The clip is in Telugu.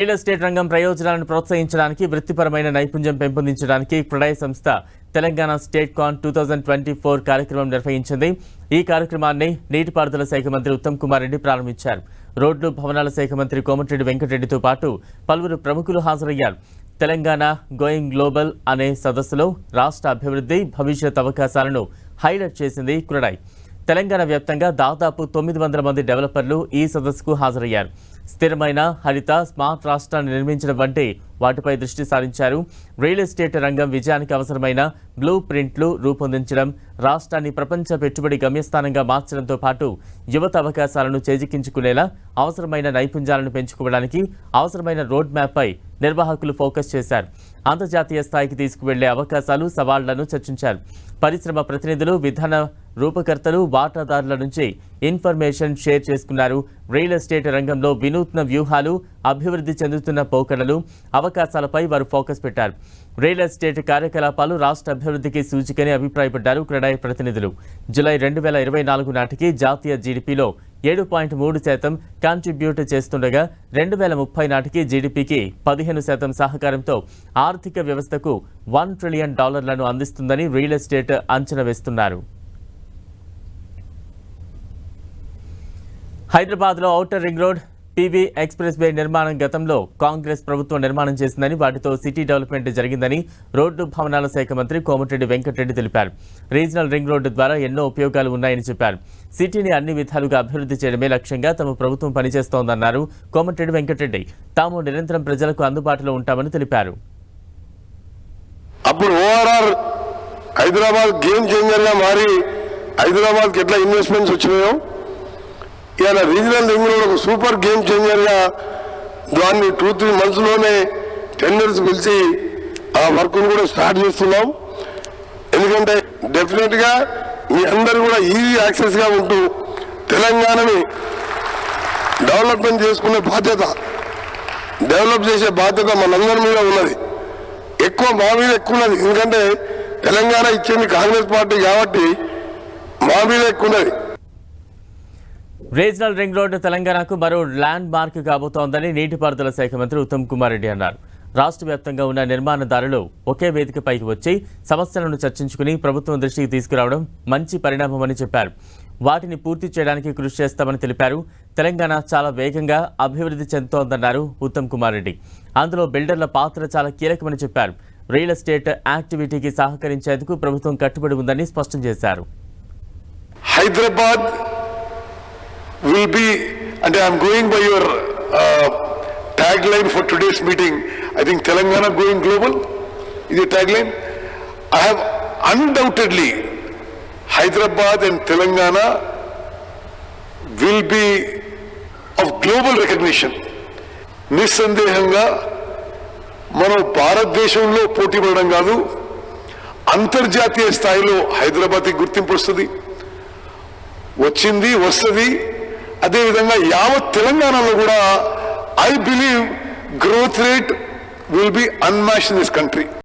రియల్ ఎస్టేట్ రంగం ప్రయోజనాలను ప్రోత్సహించడానికి వృత్తిపరమైన నైపుణ్యం పెంపొందించడానికి క్రడై సంస్థ Telangana state con two thousand twenty four కార్యక్రమం నిర్వహించింది. ఈ కార్యక్రమాన్ని నీటిపారుదల శాఖ మంత్రి ఉత్తమ్ కుమార్ రెడ్డి ప్రారంభించారు. రోడ్లు భవనాల శాఖ మంత్రి కోమటిరెడ్డి వెంకటరెడ్డితో పాటు పలువురు ప్రముఖులు హాజరయ్యారు. తెలంగాణ గోయింగ్ గ్లోబల్ అనే సదస్సులో రాష్ట్ర అభివృద్ధి భవిష్యత్ అవకాశాలను హైలైట్ చేసింది క్రడై తెలంగాణ వ్యాప్తంగా దాదాపు తొమ్మిది వందల మంది డెవలపర్లు ఈ సదస్సుకు హాజరయ్యారు. స్థిరమైన హరిత స్మార్ట్ రాష్ట్రాన్ని నిర్మించడం వంటి వాటిపై దృష్టి సారించారు. రియల్ ఎస్టేట్ రంగం విజయానికి అవసరమైన బ్లూ ప్రింట్లు రూపొందించడం రాష్ట్రాన్ని ప్రపంచ పెట్టుబడి గమ్యస్థానంగా మార్చడంతో పాటు యువత అవకాశాలను చేజిక్కించుకునేలా అవసరమైన నైపుణ్యాలను పెంచుకోవడానికి అవసరమైన రోడ్ మ్యాప్పై నిర్వాహకులు ఫోకస్ చేశారు. అంతర్జాతీయ స్థాయికి తీసుకువెళ్ళే అవకాశాలు సవాళ్ళను చర్చించారు. పరిశ్రమ ప్రతినిధులు విధాన రూపకర్తలు వాటాదారుల నుంచి ఇన్ఫర్మేషన్ షేర్ చేసుకున్నారు. రియల్ ఎస్టేట్ రంగంలో వినూత్న వ్యూహాలు అభివృద్ధి చెందుతున్న పోకడలు అవకాశాలపై వారు ఫోకస్ పెట్టారు. రియల్ ఎస్టేట్ కార్యకలాపాలు రాష్ట్ర అభివృద్ధికి సూచికని అభిప్రాయపడ్డారు క్రెడాయి ప్రతినిధులు. జూలై రెండు వేల ఇరవై నాలుగు నాటికి జాతీయ జీడిపిలో ఏడు పాయింట్ మూడు శాతం కాంట్రిబ్యూట్ చేస్తుండగా రెండు వేల ముప్పై నాటికి జీడిపికి పదిహేను శాతం సహకారంతో ఆర్థిక వ్యవస్థకు వన్ ట్రిలియన్ డాలర్లను అందిస్తుందని రియల్ ఎస్టేట్ అంచనా వేస్తున్నారు. హైదరాబాద్లో outer ring road PV expressway నిర్మాణం గతంలో కాంగ్రెస్ ప్రభుత్వం నిర్మాణం చేసిందని వాటితో సిటీ డెవలప్మెంట్ జరిగిందని రోడ్డు భవనాల శాఖ మంత్రి కోమటిరెడ్డి వెంకటరెడ్డి తెలిపారు. రీజనల్ రింగ్ రోడ్డు ద్వారా ఎన్నో ఉపయోగాలు ఉన్నాయని చెప్పారు. సిటీని అన్ని విధాలుగా అభివృద్ధి చేయడమే లక్ష్యంగా తమ ప్రభుత్వం పనిచేస్తోందన్నారు కోమటిరెడ్డి వెంకటరెడ్డి. తాము నిరంతరం ప్రజలకు అందుబాటులో ఉంటామని తెలిపారు. అప్పుడు ఓఆర్ఆర్ హైదరాబాద్ గేమ్ చేంజర్గా మారి హైదరాబాద్కి ఎట్లా ఇన్వెస్ట్మెంట్స్ వచ్చినాయో ఇలా రీజనల్ లెవెల్లో ఒక సూపర్ గేమ్ చేంజర్గా దాన్ని టూ త్రీ మంత్స్లోనే టెండర్స్ పిలిచి ఆ వర్క్ను కూడా స్టార్ట్ చేస్తున్నాం. ఎందుకంటే డెఫినెట్గా మీ అందరూ కూడా ఈజీ యాక్సెస్గా ఉంటూ తెలంగాణని డెవలప్మెంట్ చేసుకునే బాధ్యత డెవలప్ చేసే బాధ్యత మనందరి మీద ఉన్నది. ఎక్కువ మా మీద ఎక్కువ ఉన్నది. ఎందుకంటే తెలంగాణ ఇచ్చింది కాంగ్రెస్ పార్టీ కాబట్టి మా మీద ఎక్కువ ఉన్నది. రీజనల్ రింగ్ రోడ్డు తెలంగాణకు మరో ల్యాండ్ మార్క్ కాబోతోందని నీటిపారుదల శాఖ మంత్రి ఉత్తమ్ కుమార్ రెడ్డి అన్నారు. రాష్ట్ర వ్యాప్తంగా ఉన్న నిర్మాణదారులు ఒకే వేదికపైకి వచ్చి సమస్యలను చర్చించుకుని ప్రభుత్వం దృష్టికి తీసుకురావడం మంచి పరిణామమని చెప్పారు. వాటిని పూర్తి చేయడానికి కృషి చేస్తామని తెలిపారు. తెలంగాణ చాలా వేగంగా అభివృద్ధి చెందుతోందన్నారు ఉత్తమ్ కుమార్ రెడ్డి. అందులో బిల్డర్ల పాత్ర చాలా కీలకమని చెప్పారు. రియల్ ఎస్టేట్ యాక్టివిటీకి సహకరించేందుకు ప్రభుత్వం కట్టుబడి ఉందని స్పష్టం చేశారు. హైదరాబాద్ విల్ బి అంటే I'm going by your tag line for today's meeting I think Telangana going global ఇది tag line I have undoubtedly Hyderabad and Telangana will be of global recognition నిస్సందేహంగా మనం భారతదేశంలో పోటీ పడడం కాదు అంతర్జాతీయ స్థాయిలో హైదరాబాద్కి గుర్తింపు వస్తుంది వచ్చింది వస్తుంది అదేవిధంగా యావత్ తెలంగాణలో కూడా I believe growth rate will be unmatched in this country